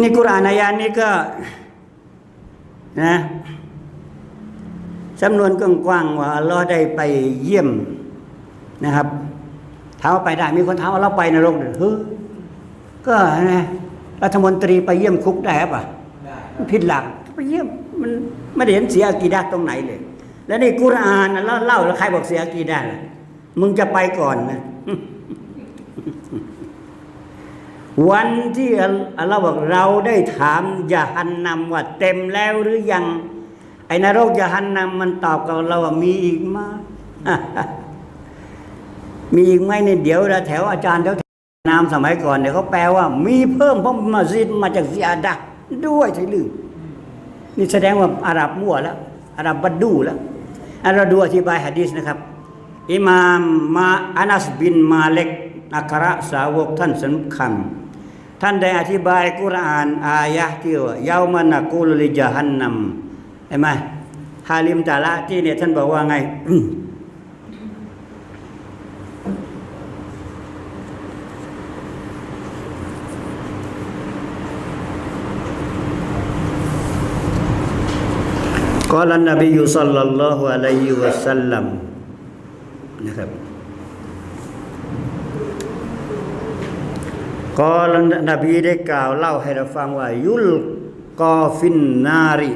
นี่กุรอานอายานี้ก็นะจำนวนกว้างๆว่าอัลลอฮ์ได้ไปเยี่ยมนะครับถามว่าไปได้มีคนถามว่าเราไปนรกเฮ้ยก็นะรัฐมนตรีไปเยี่ยมคุกได้ปะได้มันผิดหลักไปเยี่ยมมันไม่ได้เห็นเสียอากีดะห์ตรงไหนเลย แล้วในกุรอานน่ะเล่าเล่าแล้วใครบอกเสียอากีดะห์ล่ะมึงจะไปก่อนนะ วันที่อัลลอฮ์บอกเราได้ถามยาฮันนำว่าเต็มแล้วหรือยัง ไอ้นรกยาฮันนำมันตอบกับเราว่ามีอีกมามีอีกไหมเนี่ยเดี๋ยวแถวอาจารย์แถวนามสมัยก่อนเนี่ยเขาแปลว่า มีเพิ่มเพราะมาซิดมาจากซิอาดะด้วยใช่หรือนี่แสดงว่าอาหรับมั่วแล้วอาหรับบัดดูแล้วอันเราดูอธิบายหะดีษนะครับอิมามมาอานัสบินมาเล็กอัครสาวกท่านสำคัญ ท่านได้อธิบายกุรานอายะที่ว่ายาวมานักูลลิจฮันนำเห็นไหมฮาลิมตาละที่เนี่ยท่านบอกว่าไง قال النبي صلى الله عليه وسلم نعم ก็นบีได้กล่าวเล่าให้เราฟังว่า ยุลกอฟินนาริ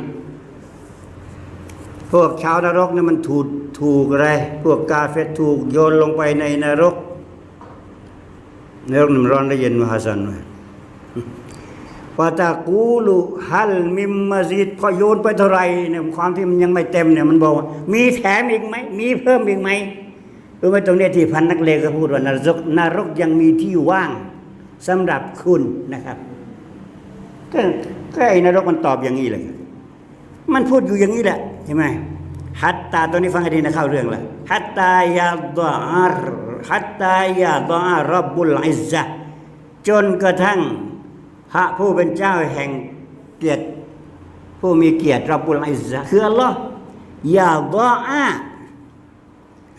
พวกชาวนรกนี่มันถูกถูกอะไร พวกกาเฟตถูกโยนลงไปในนรกนรกน้ำร้อนและเย็นมหาศาลไหมฟาตากูลุฮัลมิมมาซิดพอโยนไปเท่าไหรเนี่ยความที่มันยังไม่เต็มเนี่ยมันบอกว่ามีแถมอีกไหมมีเพิ่มอีกไหมรู้ไหมตรงนี้ที่พันนักเลงก็พูดว่านรกนรกยังมีที่ว่าง สำหรับคุณนะครับก็ก็ไอ้นรกมันตอบอย่างนี้เลย มันพูดอยู่อย่างนี้แหละใช่ไหมฮัตตาตัวนี้ฟังให้ดีนะเข้าเรื่องละฮัตตายาดอาร์ฮัตตายาดอารับบุลอิซะจนกระทั่งพระผู้เป็นเจ้าแห่งเกียรติผู้มีเกียรติรับบุลอิซะคืออัลลอฮ์ยาดออา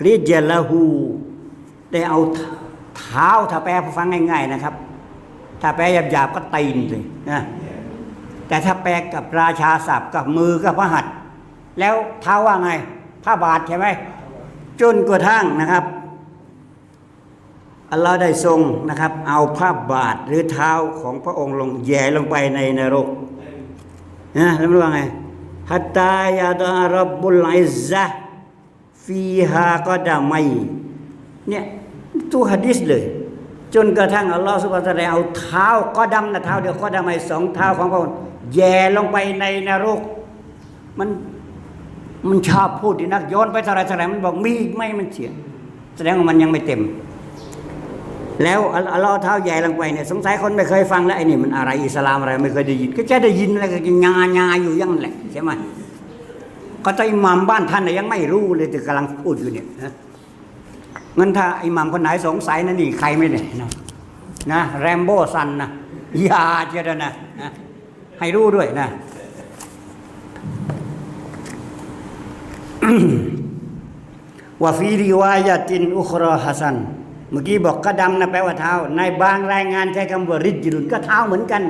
ริจละหูได้เอาเท้าถ้าแปลฟังง่าย ๆ นะครับ ถ้าแปลหยาบๆก็ตีนเลยนะแต่ถ้าแปลกับราชาศัพท์กับมือกับพระหัตถ์แล้วเท้าว่าไงผ้าบาทใช่ไหมจนกระทั่งนะครับอัลลอฮ์ได้ทรงนะครับ เอาผ้าบาทหรือเท้าของพระองค์ลงแย่ลงไปในนรกนะแล้วมันว่าไงฮัตตายาดารบบุลอิซซะห์ฟีฮาก็ดาไมเนี่ยตัวหะดิษเลย จนกระทั่งอัลลอฮ์สุบฮานะตะอาลาเอาเท้าก็ดำนะเท้าเดียวก็ดาไมสองเท้าของพระองค์แย่ลงไปในนรก มันมันชอบพูดดีนักโยนไปเท่าไรเท่าไรมันบอกมีไม่มันเฉียแสดงว่ามันยังไม่เต็ม แล้วอัลลอฮ์เท้าใหญ่ลงไปเนี่ยสงสัยคนไม่เคยฟังแล้วไอ้นี่มันอะไรอิสลามอะไรไม่เคยได้ยิน ก็จะได้ยินอะไรก็งางาอยู่ยังแหละใช่ไหมก็ใจมามบ้านท่านน่ะยังไม่รู้เลยแต่กำลังพูดอยู่เนี่ยนะ งั้นถ้าอิหมามคนไหนสงสัยนะนี่ใครไม่เนี่ยนะนะแรมโบ้ซันนะอย่าเจดนะนะ ให้รู้ด้วยนะวาฟีริวายาตินอุครอฮัสันเมื่อกี้บอกกระดำนะแปลว่าเท้า ในบางรายงานใช้คำว่าริจรุนก็เท้าเหมือนกัน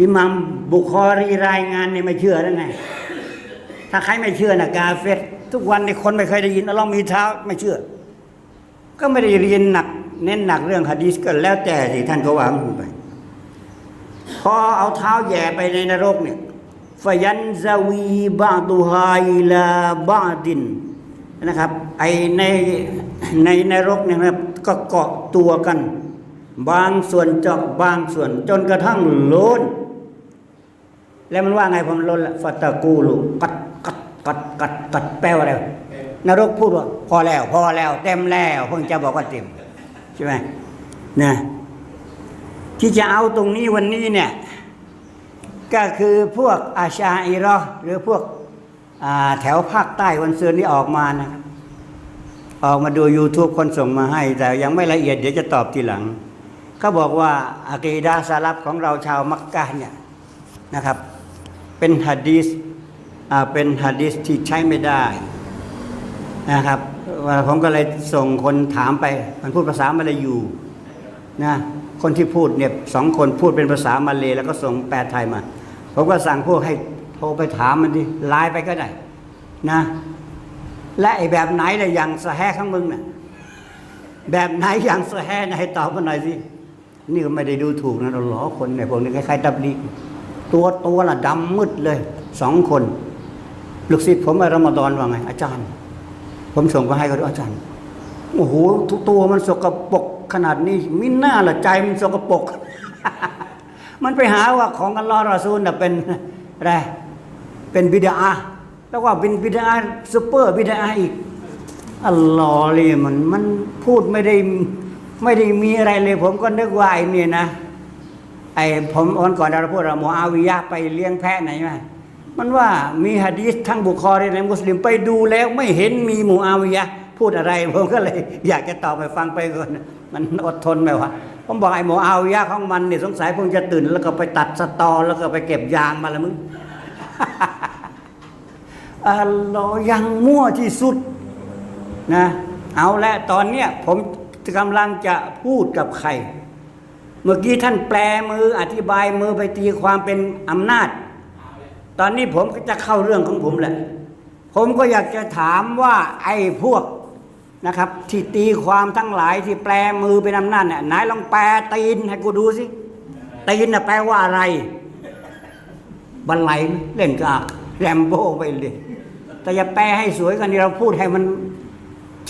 อิหมัมบุคอรีรายงานเนี่ยไม่เชื่อแล้วไงถ้าใครไม่เชื่อนะกาเฟต ทุกวันในคนไม่เคยได้ยินอัลลอฮ์มีเท้าไม่เชื่อ ก็ไม่ได้เรียนหนัก เน้นหนักเรื่องฮะดีษก็แล้วแต่สิท่านก็วางไป พอเอาเท้าแย่ไปในนรกเนี่ยฟยันซาวีบาตุฮาอิลาบาดินนะครับไอในในนรกเนี่ยนะครับก็เกาะตัวกัน บางส่วนเจาะบางส่วน จนกระทั่งล้น แล้วมันว่าไงผมล้นละฟัตตะกูลุกัด กัดกัดกัดแปลว่าอะไรนรกพูดว่าพอแล้ว พอแล้ว เต็มแล้ว เพิ่งจะบอกว่าเต็มใช่ไหมนะที่จะเอาตรงนี้วันนี้เนี่ย ก็คือพวกอาชาอิรอหรือพวกแถวภาคใต้วันเสือนี่ออกมานะครับออกมาดู YouTube คนส่งมาให้ แต่ยังไม่ละเอียดเดี๋ยวจะตอบทีหลังเขาบอกว่าอะกีดาสลับของเราชาวมักกะเนี่ยนะครับ เป็นฮะดีษ เป็นฮะดีษที่ใช้ไม่ได้นะครับผมก็เลยส่งคนถามไป มันพูดภาษามาลายูนะคนที่พูดเนี่ยสองคนพูดเป็นภาษามาเลยแล้วก็ส่งแปลไทยมา ผมก็สั่งพวกให้โทรไปถามมันดิไลน์ไปก็ได้นะ และไอ้แบบไหนเลยอย่างสะแฮข้างมึงน่ะแบบไหนอย่างสะแฮนะให้ตอบมาหน่อยสินี่ก็ไม่ได้ดูถูกนะเราล้อคนในพวกนี้คล้ายๆดับลีตัวตัวละดำมืดเลยสองคน ลูกศิษย์ผมในรอมฎอนว่าไง อาจารย์ ผมส่งไปให้เขาดูอาจารย์โอ้โหทุกตัวมันสกปรกขนาดนี้มิน่าละใจมันสกปรกมันไปหาว่าของอัลลอฮ์รอซูลน่ะเป็นอะไรเป็นบิดาแล้วว่าเป็นบิดาซูเปอร์บิดาอีกอัลลอฮ์เลยมันมันพูดไม่ได้ไม่ได้มีอะไรเลย ผมก็นึกว่าไอ้นี่นะไอ้ผมวันก่อนเราพูดว่าโมอาวิยะไปเลี้ยงแพะไหนมามั มันว่ามีหะดีษทั้งบุคอรีในมุสลิมไปดูแล้วไม่เห็นมีมูอาวิยะพูดอะไรผมก็เลย อยากจะตอบไปฟังไปก่อนมันอดทนไหมวะผมบอกไอ้มูอาวิยะของมันเนี่ยสงสัยคงจะตื่น แล้วก็ไปตัดสตอ แล้วก็ไปเก็บยางมาแล้วมึงอัลลอฮ์ยังมั่วที่สุดนะเอาละตอนเนี้ยผมกำลังจะพูดกับใคร เมื่อกี้ท่านแปลมืออธิบายมือไปตีความเป็นอำนาจ ตอนนี้ผมก็จะเข้าเรื่องของผมแหละ ผมก็อยากจะถามว่าไอ้พวกนะครับที่ตีความทั้งหลายที่แปลมือเป็นอำนาจเนี่ยไหนลองแปลตีนให้กูดูสิตีนน่ะแปลว่าอะไรบันไลเล่นกับแรมโบ้ไปเลยแต่อย่าแปลให้สวยกันนี่เราพูดให้มัน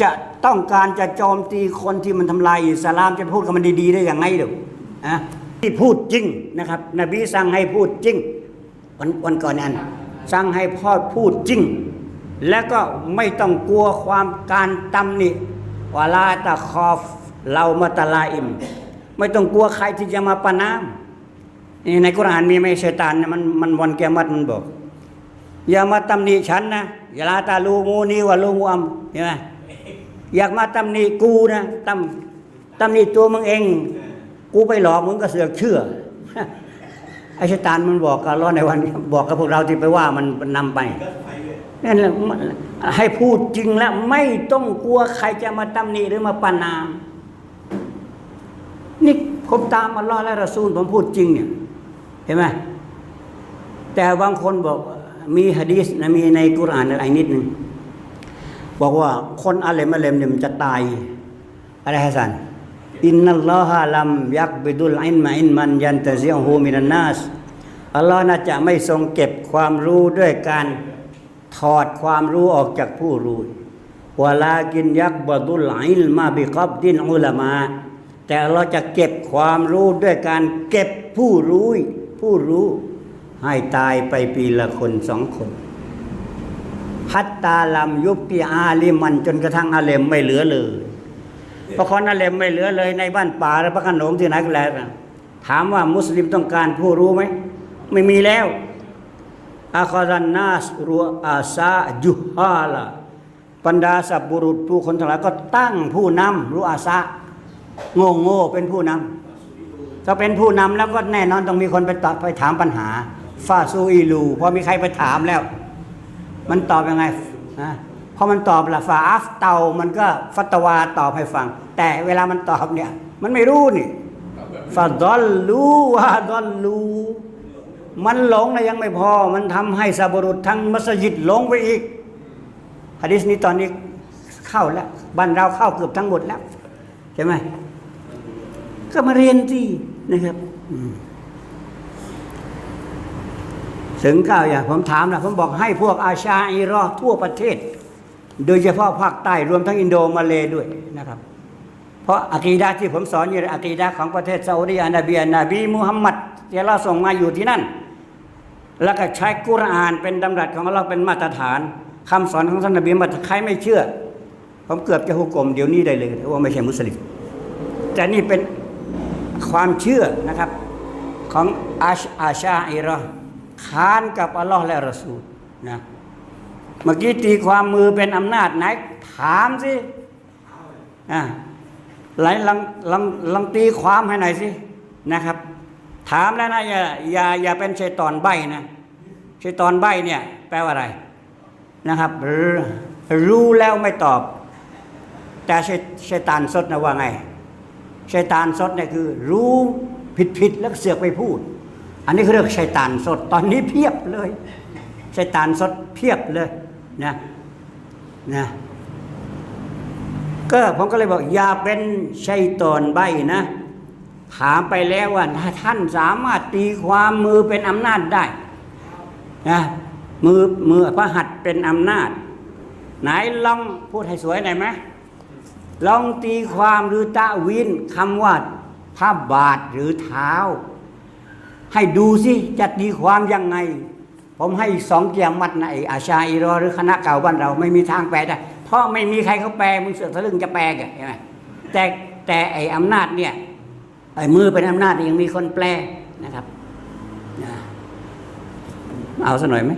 จะต้องการจะโจมตีคนที่มันทำลายอิสลามจะพูดกับมันดีๆได้อย่างไงเดี๋ยวอะที่พูดจริงนะครับ นบีสั่งให้พูดจริง วันวันก่อนนั้นสั่งให้พ่อพูดจริง แล้วก็ไม่ต้องกลัวความการตำหนิวลาตะคอฟเรามาตะลาอิม ไม่ต้องกลัวใครที่จะมาประนามนี่ในกุรอานมีไหมชัยตานมันมันวันแกมัดมันบอก อย่ามาตำหนิฉันนะอย่าลาตาลูมูนีวะลูมูอัมเห็นไหมอยากมาตำหนิกูนะตำตำหนิตัวมึงเอง กูไปหลอกมึงก็เสือกเชื่อ ไอ้ชะตานมันบอกกับร้อนในวัน บอกกับพวกเราที่ไปว่ามันนำไปนั่นแหละให้พูดจริงแล้วไม่ต้องกลัวใครจะมาตำหนิหรือมาประนาม นี่ผมตามอัลลอและรอซูลผมพูดจริงเนี่ยเห็นไหมแต่บางคนบอกมีฮะดีษนะมีในกุรอานอะไรนิดหนึ่งบอกว่าคนอาเลมอาเลมเนี่ยมันจะตายอะไรฮัสซัน อินนัลลอฮะลัมยักบิดุลอินมาอินมันยันตะซิยฮูมินันนัสอัลลอฮ์น่าจะไม่ทรงเก็บความรู้ด้วยการถอดความรู้ออกจากผู้รู้วลากินยักบดุลอิลมาบิกับดินอุลามา แต่เราจะเก็บความรู้ด้วยการเก็บผู้รู้ ผู้รู้ ให้ตายไปปีละคนสองคนฮัตตาลัมยุบปีอาลิมันจนกระทั่งอาเลมไม่เหลือเลย พระคนอาเลมไม่เหลือเลยในบ้านป่าและพระขนงที่ไหนก็แล้วถามว่ามุสลิมต้องการผู้รู้ไหมไม่มีแล้วอาคารันนาสรัวอาซาจุฮาลาบรรดาสับบุรุษผู้คนทั้งหลายก็ตั้งผู้นำรู้อาซาโง่โง่เป็นผู้นำถ้าเป็นผู้นำแล้วก็แน่นอนต้องมีคนไปตอบไปถามปัญหาฟาซูอีลูพอมีใครไปถามแล้ว มันตอบยังไงนะพอมันตอบละฟาอัฟเตามันก็ฟัตวาตอบให้ฟัง แต่เวลามันตอบเนี่ย มันไม่รู้นี่ฟาดอลลูวาดอลลูมันหลงนะยังไม่พอ มันทำให้ซาบรุษทั้งมัสยิดหลงไปอีกฮะดิษนี้ตอนนี้เข้าแล้วบ้านเราเข้าเกือบทั้งหมดแล้วใช่ไหมก็มาเรียนที่นะครับอืมถึงก้าวอย่างผมถามนะผมบอกให้พวกอาชาอิรอห์ทั่วประเทศ โดยเฉพาะภาคใต้รวมทั้งอินโดมาเลย์ด้วยนะครับ เพราะอะกีดะห์ที่ผมสอนอยู่อะกีดะห์ของประเทศซาอุดีอาระเบียนบีมุฮัมมัดที่เราส่งมาอยู่ที่นั่น แล้วก็ใช้กุรอานเป็นดำรัสของเราเป็นมาตรฐานคำสอนของท่านนบีมุฮัมมัดใครไม่เชื่อ ผมเกือบจะหุกกลมเดี๋ยวนี้ได้เลยว่าไม่ใช่มุสลิมแต่นี่เป็นความเชื่อนะครับของอาชอาชาอิรอห์ค้านกับอัลลอฮ์และรอซูลนะเมื่อกี้ตีความมือเป็นอำนาจไหน ถามสิอ่า หลลองลองลองตีความให้หน่อยสินะครับ ถามแล้วนะอย่าอย่าอย่าเป็นชัยตอนใบนะชัยตอนใบเนี่ย แปลว่าอะไรนะครับ รู้รู้แล้วไม่ตอบ แต่ชัยชัยตานสดนะว่าไงชัยตานสดเนี่ยคือ รู้ผิดผิดแล้วเสือกไปพูด อันนี้เขาเรียกชัยตานสด ตอนนี้เพียบเลยชัยตานสดเพียบเลยนะนะ ก็ผมก็เลยบอกอย่าเป็นชัยตอนใบนะ ถามไปแล้วว่าท่านสามารถตีความมือเป็นอำนาจได้นะมือมือพระหัตถ์เป็นอำนาจ ไหนลองพูดให้สวยหน่อยไหมลองตีความหรือตะวินคำว่าพระบาทหรือเท้า ให้ดูสิจะตีความยังไง ผมให้สองเกียรมัดนะไอ้อาชาอิรอหรือคณะเก่าบ้านเราไม่มีทางแปลได้ เพราะไม่มีใครเขาแปลมึงเสือกทะลึ่งจะแปลกันใช่ไหมแต่แต่ไอ้อำนาจเนี่ยไอ้มือเป็นอำนาจยังมีคนแปลนะครับเอาซะหน่อยไหม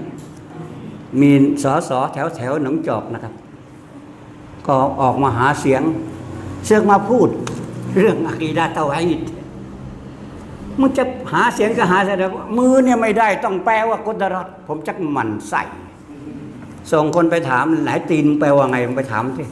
มีสอสอแถวแถวหนองจอกนะครับ ก็ออกมาหาเสียงเสือกมาพูด เรื่องอะกีดาตะไวดมึงจะหาเสียงก็หาเสียงแต่ว่ามือเนี่ยไม่ได้ต้องแปลว่ากุดรัตผมจักหมันใส่ ส่งคนไปถามไหนตีนแปลว่าไงไปถามสิ